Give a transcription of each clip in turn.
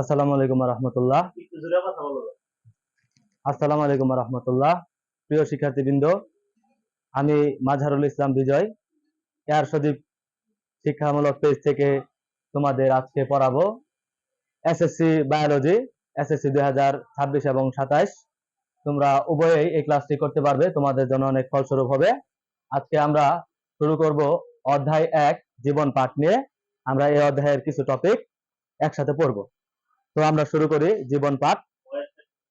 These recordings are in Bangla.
আসসালামু আলাইকুম রহমতুল্লাহ। আসসালামু আলাইকুম রহমতুল্লাহ। প্রিয় শিক্ষার্থীবৃন্দ আমি মাঝারুল ইসলাম বিজয়। এয়ার সদীপ শিক্ষামূলক পেজ থেকে তোমাদের আজকে পড়াবো এসএসসি বায়োলজি এসএসসি দুই হাজার ছাব্বিশ এবং সাতাইশ। তোমরা উভয়েই এই ক্লাসটি করতে পারবে তোমাদের জন্য অনেক ফলস্বরূপ হবে। আজকে আমরা শুরু করব অধ্যায় এক জীবন পাঠ নিয়ে। আমরা এই অধ্যায়ের কিছু টপিক একসাথে পড়ব। তো আমরা শুরু করি জীবন পাঠ,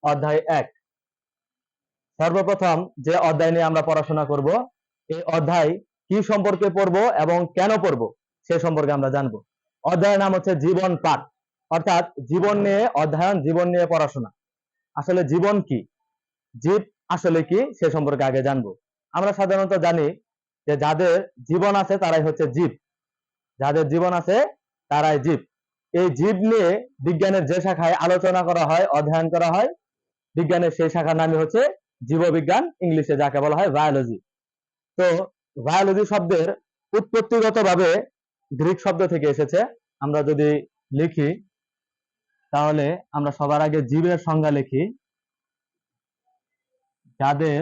অধ্যায় এক। সর্বপ্রথম যে অধ্যায় নিয়ে আমরা পড়াশোনা করব, এই অধ্যায় কি সম্পর্কে পড়ব এবং কেন পড়ব, সে সম্পর্কে আমরা জানব। অধ্যায়ের নাম হচ্ছে জীবন পাঠ। অর্থাৎ জীবন নিয়ে, অধ্যয়ন, জীবন নিয়ে পড়াশোনা। আসলে জীবন কি? জীব আসলে কি, সে সম্পর্কে আগে জানব। আমরা সাধারণত জানি যে যাদের জীবন আছে তারাই হচ্ছে জীব। যাদের জীবন আছে তারাই জীব। এই জীব নিয়ে বিজ্ঞানের যে শাখায় আলোচনা করা হয়, অধ্যয়ন করা হয়, বিজ্ঞানের সেই শাখার নামই হচ্ছে জীববিজ্ঞান, ইংলিশে যাকে বলা হয় বায়োলজি তো বায়োলজি শব্দের উৎপত্তিগতভাবে গ্রিক শব্দ থেকে এসেছে। আমরা যদি লিখি, তাহলে আমরা সবার আগে জীবের সংজ্ঞা লিখি। যাদের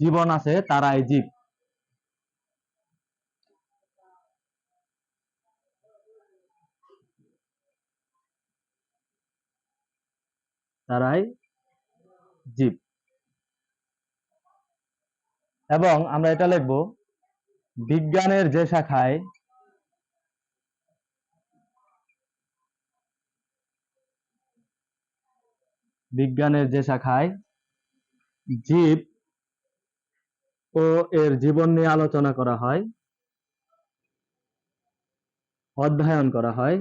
জীবন আছে, তারাই জীব। তারাই জীব। এবং আমরা এটা লিখব, বিজ্ঞানের যে শাখায় বিজ্ঞানের যে শাখায় জীব ও এর জীবন নিয়ে আলোচনা করা হয়, অধ্যয়ন করা হয়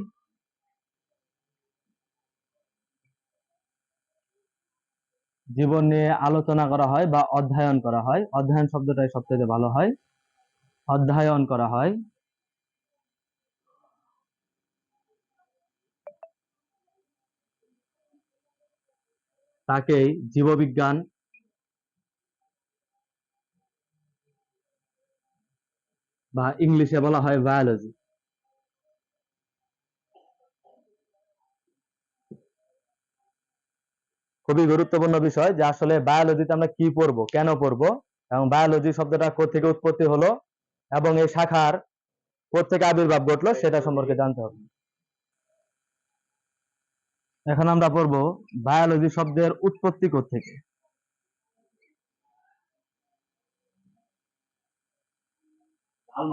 জীবন নিয়ে আলোচনা করা হয় বা অধ্যয়ন করা হয়। অধ্যয়ন শব্দটাই সবচেয়ে ভালো হয়। অধ্যয়ন করা হয়। তাকেই জীববিজ্ঞান বা ইংলিশে বলা হয় বায়োলজি খুবই গুরুত্বপূর্ণ বিষয় যে আসলে বায়োলজিতে আমরা কি পড়ব, কেন পড়ব? এবং বায়োলজি শব্দটা কোথেকে উৎপত্তি হলো? এবং এই শাখার কোথেকে আবির্ভাব ঘটলো সেটা সম্পর্কে জানতে হবে। এখন আমরা পড়ব বায়োলজি শব্দের উৎপত্তি কোথেকে ঝাল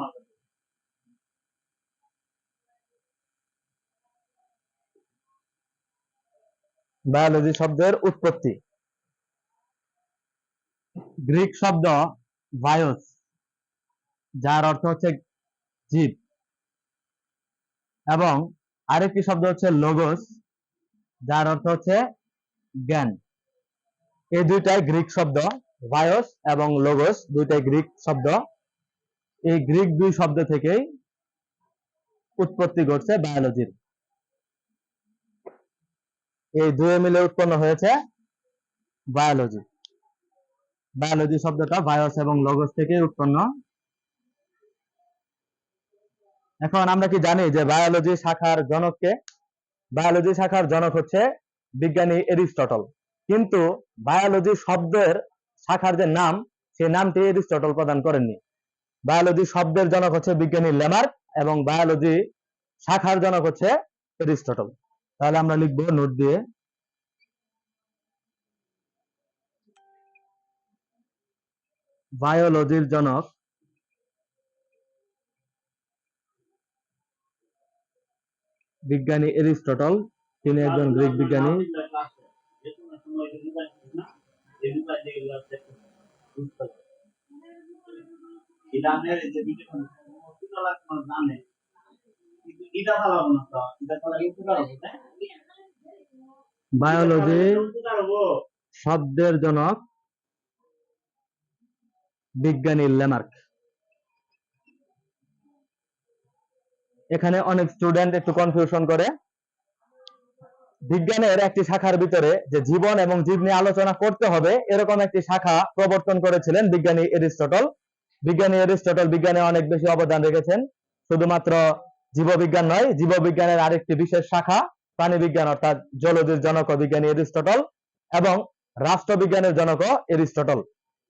বায়োলজি শব্দের উৎপত্তি। গ্রিক শব্দ বায়োস যার অর্থ হচ্ছে জীব। এবং আরেকটি শব্দ হচ্ছে লোগোস, যার অর্থ হচ্ছে জ্ঞান। এই দুইটাই গ্রিক শব্দ বায়োস এবং লোগোস, দুইটাই গ্রিক শব্দ। এই গ্রিক দুই শব্দ থেকেই উৎপত্তি ঘটছে বায়োলজির। এই দুয়ে মিলে উৎপন্ন হয়েছে বায়োলজি বায়োলজি শব্দটা বায়োস এবং লগস থেকে উৎপন্ন। এখন আমরা কি জানি যে বায়োলজি শাখার জনককে বায়োলজি শাখার জনক হচ্ছে বিজ্ঞানী এরিস্টটল। কিন্তু বায়োলজি শব্দের শাখার যে নাম, সেই নামটি এরিস্টটল প্রদান করেননি। বায়োলজি শব্দের জনক হচ্ছে বিজ্ঞানী লেমার্ক এবং বায়োলজি শাখার জনক হচ্ছে এরিস্টটল। তাহলে আমরা লিখব নোট দিয়ে। বায়োলজির জনক। বিজ্ঞানী এরিস্টটল তিনি একজন গ্রিক বিজ্ঞানী। বায়োলজি শব্দের জনক বিজ্ঞানী লেমার্ক। এখানে অনেক স্টুডেন্ট একটু কনফিউশন করে। বিজ্ঞানের একটি শাখার ভিতরে যে জীবন এবং জীব নিয়ে আলোচনা করতে হবে এরকম একটি শাখা প্রবর্তন করেছিলেন বিজ্ঞানী এরিস্টটল। বিজ্ঞানী এরিস্টটল বিজ্ঞানে অনেক বেশি অবদান রেখেছেন। শুধুমাত্র জীববিজ্ঞান নয়, জীববিজ্ঞানের আরেকটি বিশেষ শাখা, প্রাণীবিজ্ঞান, অর্থাৎ জলজির জনক বিজ্ঞানী এরিস্টটল এবং রাষ্ট্রবিজ্ঞানের জনক এরিস্টটল।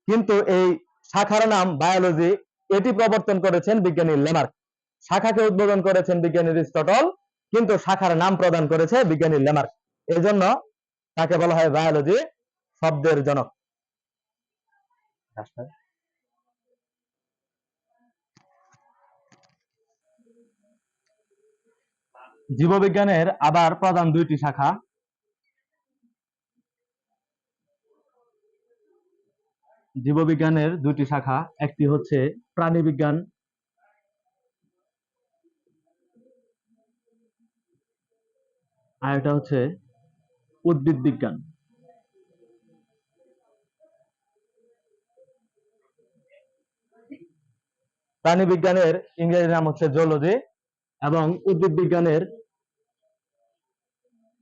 কিন্তু এই শাখার নাম বায়োলজি, এটি প্রবর্তন করেছেন বিজ্ঞানী লেমার্ক। শাখাকে উদ্বোধন করেছেন বিজ্ঞানী এরিস্টটল, কিন্তু শাখার নাম প্রদান করেছে বিজ্ঞানী লেমার্ক। এই জন্য তাকে বলা হয় বায়োলজি শব্দের জনক। জীববিজ্ঞানের আবার প্রধান দুইটি শাখা। জীববিজ্ঞানের দুটি শাখা, একটি হচ্ছে প্রাণীবিজ্ঞান। আর এটা হচ্ছে উদ্ভিদ বিজ্ঞান। প্রাণী বিজ্ঞানের ইংরেজি নাম হচ্ছে জুলজি এবং উদ্ভিদ বিজ্ঞানের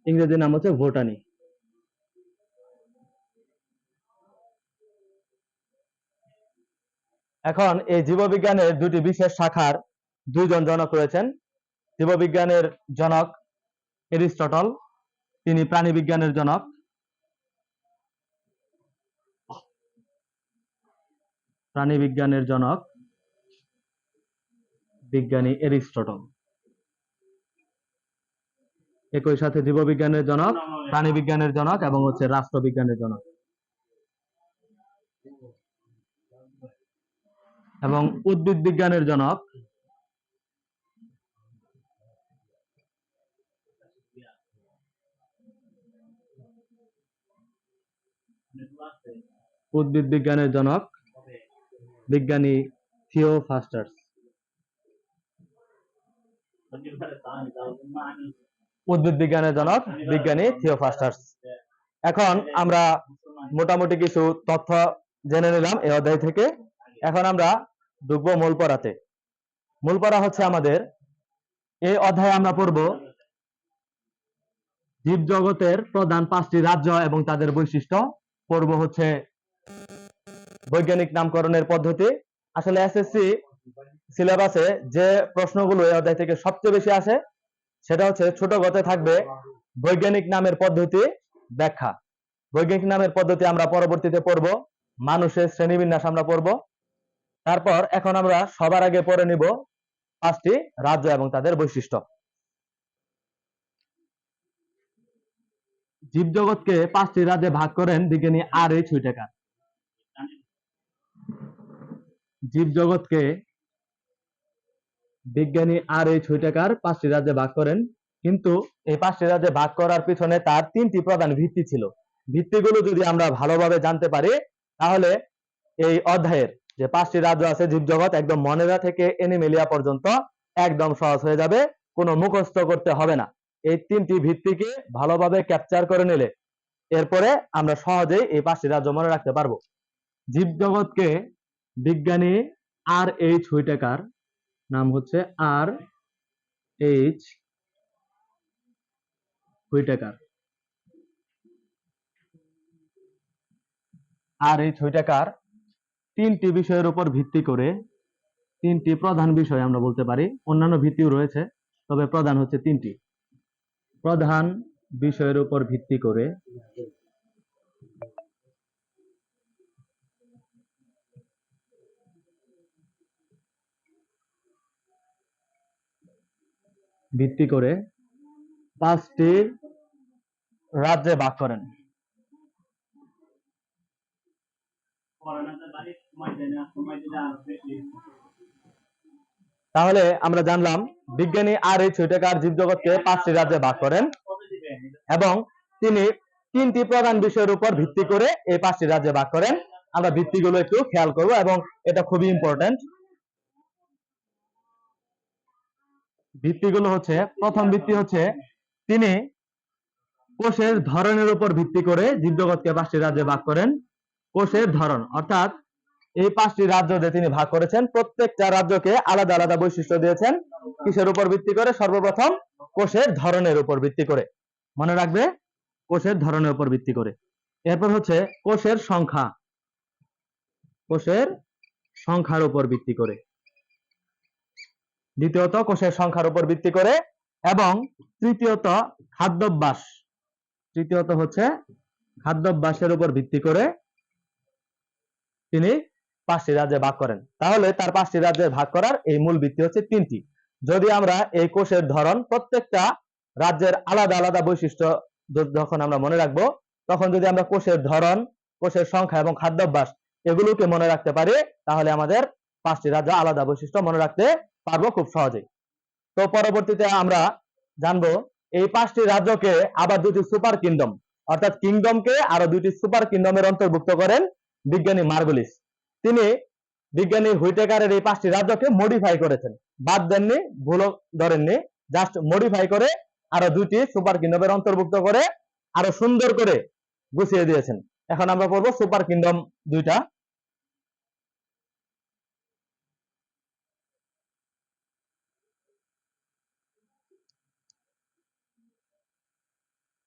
ইংরেজি নাম হচ্ছে ভোটানি। এখন এই জীববিজ্ঞানের দুটি বিশেষ শাখার দুইজন জনক রয়েছেন। জীববিজ্ঞানের জনক এরিস্টটল, তিনি প্রাণীবিজ্ঞানের জনক। প্রাণীবিজ্ঞানের জনক বিজ্ঞানী এরিস্টটল। একই সাথে জীববিজ্ঞানের জনক প্রাণী বিজ্ঞানের জনক এবং হচ্ছে রাষ্ট্রবিজ্ঞানের জনক। এবং উদ্ভিদ বিজ্ঞানের জনক। উদ্ভিদ বিজ্ঞানের জনক। বিজ্ঞানী থিওফাস্টার্স উদ্ভিদ বিজ্ঞানের জনক, বিজ্ঞানী থিওফাস্টার্স এখন আমরা মোটামুটি কিছু তথ্য জেনে নিলাম এই অধ্যায় থেকে। এখন আমরা ঢুকবো মূল পড়াতে। মূল পড়া হচ্ছে আমাদের, এই অধ্যায়ে আমরা পড়ব জীব জগতের প্রধান পাঁচটি রাজ্য এবং তাদের বৈশিষ্ট্য। পড়ব হচ্ছে বৈজ্ঞানিক নামকরণের পদ্ধতি। আসলে এসএসসি সিলেবাসে যে প্রশ্নগুলো এই অধ্যায় থেকে সবচেয়ে বেশি আসে সেটা হচ্ছে ছোট গতে থাকবে বৈজ্ঞানিক নামের পদ্ধতি ব্যাখ্যা। বৈজ্ঞানিক নামের পদ্ধতি আমরা পরবর্তীতে পড়ব। মানুষের শ্রেণীবিন্যাস আমরা পড়ব। তারপর এখন আমরা সবার আগে পড়ে নিব পাঁচটি রাজ্য এবং তাদের বৈশিষ্ট্য। জীবজগৎকে পাঁচটি রাজ্যে ভাগ করেন বিজ্ঞানী আর এইচ হুইটেকার জীবজগৎকে বিজ্ঞানী আর এইচ হুইটেকার পাঁচটি রাজ্যে ভাগ করেন। কিন্তু এই পাঁচটি রাজ্যে ভাগ করার পিছনে তার তিনটি প্রধান ভিত্তি ছিল। ভিত্তিগুলো যদি আমরা ভালোভাবে জানতে পারি, তাহলে এই অধ্যায়ের যে পাঁচটি রাজ্য আছে জীবজগৎ, একদম মনেরা থেকে এনিমেলিয়া পর্যন্ত একদম সহজ হয়ে যাবে, কোনো মুখস্থ করতে হবে না। এই তিনটি ভিত্তিকে ভালোভাবে ক্যাপচার করে নিলে এরপরে আমরা সহজেই এই পাঁচটি রাজ্য মনে রাখতে পারব। জীবজগৎকে বিজ্ঞানী আর এইচ হুইটেকার নাম হচ্ছে R H Whittaker. R H Whittaker তিনটি বিষয়ের উপর ভিত্তি করে তিনটি প্রধান বিষয় আমরা বলতে পারি। অন্যান্য ভিত্তিও রয়েছে, তবে প্রধান হচ্ছে তিনটি। প্রধান বিষয়ের উপর ভিত্তি করে ভিত্তি করে পাঁচটি রাজ্যে ভাগ করেন। তাহলে আমরা জানলাম, বিজ্ঞানী আর এই ছোটকার জীবজগৎকে পাঁচটি রাজ্যে ভাগ করেন এবং তিনি তিনটি প্রধান বিষয়ের উপর ভিত্তি করে এই পাঁচটি রাজ্যে ভাগ করেন। আমরা ভিত্তিগুলো একটু খেয়াল করব এবং এটা খুবই ইম্পর্টেন্ট ভিত্তিগুলো হচ্ছে, প্রথম ভিত্তি হচ্ছে তিনি কোষের ধরনের উপর ভিত্তি করে জীবজগৎকে পাঁচটি রাজ্যে ভাগ করেন। কোষের ধরন, অর্থাৎ এই পাঁচটি রাজ্য যে তিনি ভাগ করেছেন, প্রত্যেকটা রাজ্যকে আলাদা আলাদা বৈশিষ্ট্য দিয়েছেন কিসের উপর ভিত্তি করে? সর্বপ্রথম কোষের ধরনের উপর ভিত্তি করে। মনে রাখবে, কোষের ধরনের উপর ভিত্তি করে। এরপর হচ্ছে কোষের সংখ্যা। কোষের সংখ্যার উপর ভিত্তি করে। দ্বিতীয়ত কোষের সংখ্যার উপর ভিত্তি করে এবং তৃতীয়ত খাদ্যাভ্যাস। তৃতীয়ত হচ্ছে খাদ্যাভ্যাসের উপর ভিত্তি করে তিনি পাঁচটি রাজ্যে ভাগ করেন। তাহলে তার পাঁচটি রাজ্যে ভাগ করার এই মূল ভিত্তি হচ্ছে তিনটি। যদি আমরা এই কোষের ধরন প্রত্যেকটা রাজ্যের আলাদা আলাদা বৈশিষ্ট্য যখন আমরা মনে রাখব, তখন যদি আমরা কোষের ধরন, কোষের সংখ্যা এবং খাদ্যাভ্যাস এগুলোকে মনে রাখতে পারি, তাহলে আমাদের পাঁচটি রাজ্য আলাদা বৈশিষ্ট্য মনে রাখতে পারব খুব সহজেই। তো পরবর্তীতে আমরা জানব এই পাঁচটি রাজ্যকে আবার দুটি সুপার কিংডম অর্থাৎ কিংডমকে আরও দুটি সুপার কিংডমের অন্তর্ভুক্ত করেন বিজ্ঞানী মার্গুলিস। তিনি বিজ্ঞানী হুইটেকারের এই পাঁচটি রাজ্যকে মডিফাই করেছেন। বাদ দেননি, ভুলও ধরেননি জাস্ট মডিফাই করে আরও দুটি সুপার কিংডমের অন্তর্ভুক্ত করে আরও সুন্দর করে গুছিয়ে দিয়েছেন। এখন আমরা পড়ব সুপার কিংডম দুইটা।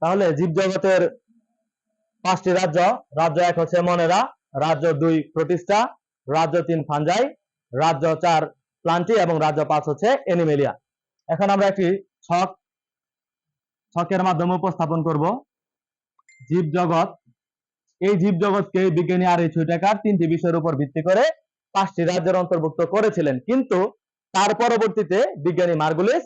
তাহলে জীবজগতের পাঁচটি রাজ্য রাজ্য এক হচ্ছে মনেরা, রাজ্য দুই প্রতিষ্ঠা, রাজ্য তিন ফাঞ্জাই, রাজ্য চার প্লান্টি এবং রাজ্য পাঁচ হচ্ছে এনিমেলিয়া। এখন আমরা একটি ছক, ছকের মাধ্যমে উপস্থাপন করব। জীবজগৎ, এই জীবজগৎকে বিজ্ঞানী আর এই টাকার তিনটি বিষয়ের উপর ভিত্তি করে পাঁচটি রাজ্যের অন্তর্ভুক্ত করেছিলেন। কিন্তু তার পরবর্তীতে বিজ্ঞানী মার্গুলিস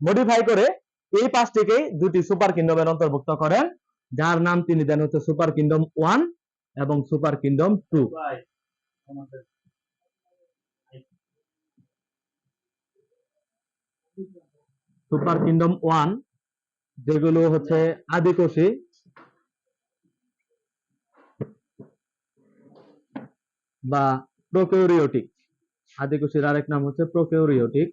মডিফাই করে এই পাঁচটিকেই দুটি সুপার কিংডমের অন্তর্ভুক্ত করেন। যার নাম তিনি দেন হচ্ছে সুপার কিংডম ওয়ান এবং super kingdom two super kingdom one যেগুলো হচ্ছে আদিকোষী। বা প্রোকেরিওটিক আদিকোষীর আরেক নাম হচ্ছে প্রোকেরিওটিক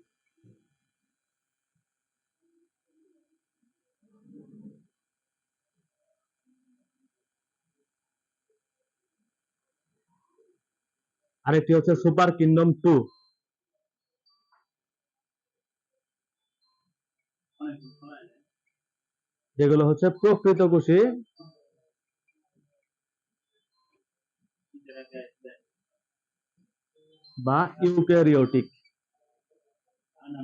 আরেকটি হচ্ছে সুপার কিংডম টু। যেগুলো হচ্ছে প্রকৃত কোষী বা ইউক্যারিওটিক। ana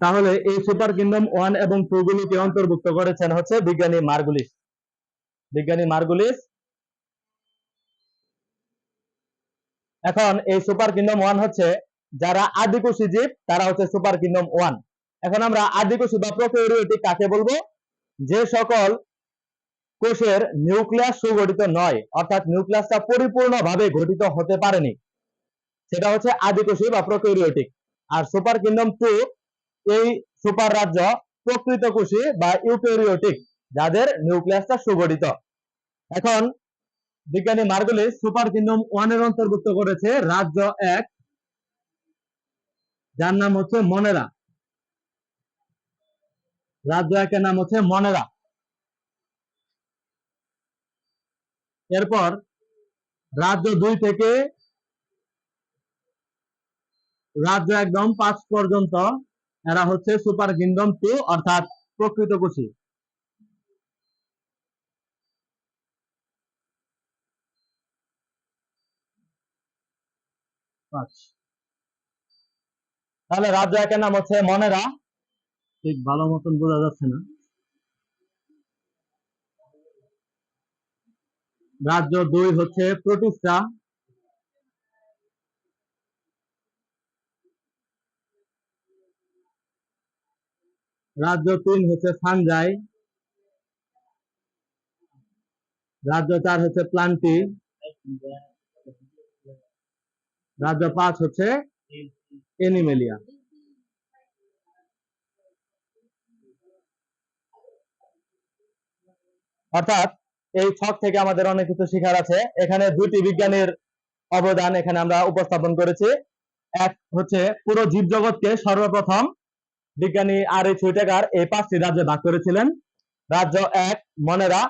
তাহলে এই সুপার কিংডম ওয়ান এবং টু গুলিকে অন্তর্ভুক্ত করেছেন হচ্ছে বিজ্ঞানী মার্গুলিস। বিজ্ঞানী মার্গুলিস। এখন এই সুপার কিংডম ওয়ান হচ্ছে যারা আদিকোষী জীব, তারা হচ্ছে সুপার কিংডম ওয়ান। এখন আমরা আদিকোষী বা প্রোক্যারিওটিক কাকে বলব? যে সকল কোষের নিউক্লিয়াস সুগঠিত নয়, অর্থাৎ নিউক্লিয়াসটা পরিপূর্ণভাবে গঠিত হতে পারেনি। সেটা হচ্ছে আদিকোষী বা প্রোক্যারিওটিক আর সুপার কিংডম টু এই সুপার রাজ্য প্রকৃত কোষী বা ইউক্যারিওটিক যাদের নিউক্লিয়াসটা সুগঠিত। এখন বিজ্ঞানী মার্গুলিস সুপার কিংডম ওয়ানের অন্তর্ভুক্ত করেছে রাজ্য এক, যার নাম হচ্ছে মনেরা। রাজ্য একের নাম হচ্ছে মনেরা। এরপর রাজ্য দুই থেকে রাজ্য একদম পাঁচ পর্যন্ত এরা হচ্ছে সুপার কিংডম টু অর্থাৎ প্রকৃত কুশি পাঁচ। তাহলে রাজ্য একের নাম হচ্ছে মনেরা। ঠিক ভালো মতন বোঝা যাচ্ছে না। রাজ্য দুই হচ্ছে প্রতিষ্ঠা। রাজ্য তিন হচ্ছে ফানজাই রাজ্য চার হচ্ছে প্লান্টি। রাজ্য পাঁচ হচ্ছে এনিমেলিয়া। অর্থাৎ এই ছক থেকে আমাদের অনেক কিছু শেখার আছে। এখানে দুটি বিজ্ঞানীর অবদান এখানে আমরা উপস্থাপন করেছি। এক হচ্ছে পুরো জীবজগৎকে সর্বপ্রথম বিজ্ঞানী আর এই ছুইটেকার এই পাঁচটি রাজ্যে ভাগ করেছিলেন। রাজ্য এক, মনেরা,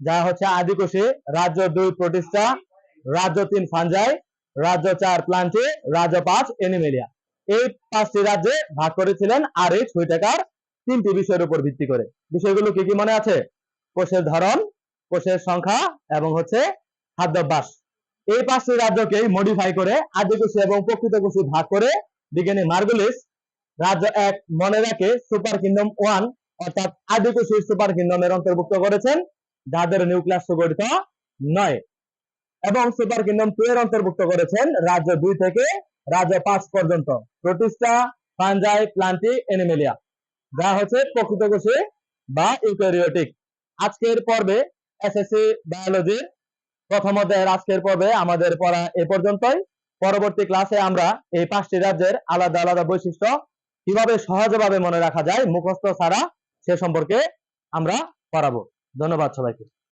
যা হচ্ছে আদিকোষী। রাজ্য দুই, প্রতিষ্ঠা। রাজ্য তিন ফানজাই রাজ্য চার প্লান্টি রাজ্য পাঁচ, এনিমেলিয়া। এই পাঁচটি রাজ্যে ভাগ করেছিলেন আর এই ছুইটেকার তিনটি বিষয়ের উপর ভিত্তি করে। বিষয়গুলো কি কি মনে আছে? কোষের ধরন, কোষের সংখ্যা এবং হচ্ছে খাদ্যাভ্যাস। এই পাঁচটি রাজ্যকে মডিফাই করে আদিকুশি এবং প্রকৃতকুশি ভাগ করে বিজ্ঞানী মার্গুলিস রাজ্য এক মনে রাখে সুপার কিংডম ওয়ান অর্থাৎ আদিকুশি সুপার কিংডমের অন্তর্ভুক্ত করেছেন, যাদের নিউক্লিয়াস সুগঠিত নয়। এবং সুপার কিংডম টু এর অন্তর্ভুক্ত করেছেন রাজ্য দুই থেকে রাজ্য পাঁচ পর্যন্ত প্রোটিস্টা ফানজাই প্লান্টি এনিমেলিয়া। যা হচ্ছে প্রকৃতকোষী বা ইউক্যারিওটিক আজকের পর্বে এসএসসি বায়োলজির প্রথম অধ্যায়ের আজকের পর্বে আমাদের পড়া এ পর্যন্তই। পরবর্তী ক্লাসে আমরা এই পাঁচটি রাজ্যের আলাদা আলাদা বৈশিষ্ট্য কীভাবে সহজভাবে মনে রাখা যায় মুখস্থ ছাড়া সে সম্পর্কে আমরা পড়াবো। ধন্যবাদ সবাইকে।